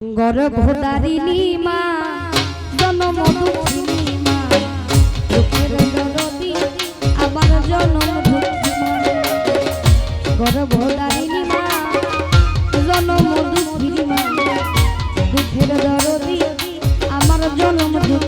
গর্ভদারিণী মা জনম দুঃখিনী মা, দুঃখের জরদি আবার জনম দুঃখী মা গর্ভদারিণী মা জনম দুঃখিনী মা দুঃখের জরদি আমার জনম দুঃখী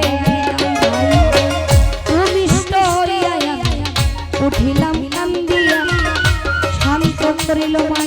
ভালো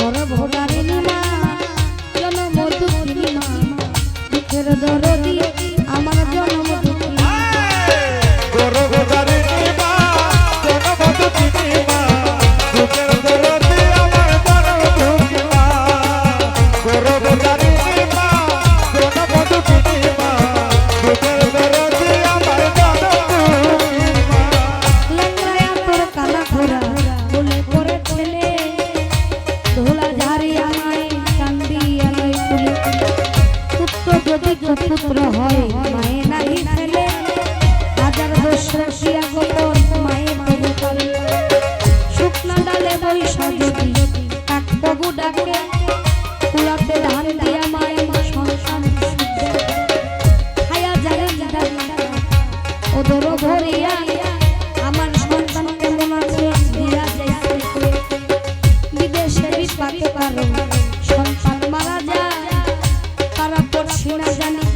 भोगारे मामा যদি যপুত্র হয়, মায়ে নাহি ছেলে। হাজার দোষ রাশিয়া গোপন, মায়ে সন্তান মারা যায়। তারা পারছি না জানি।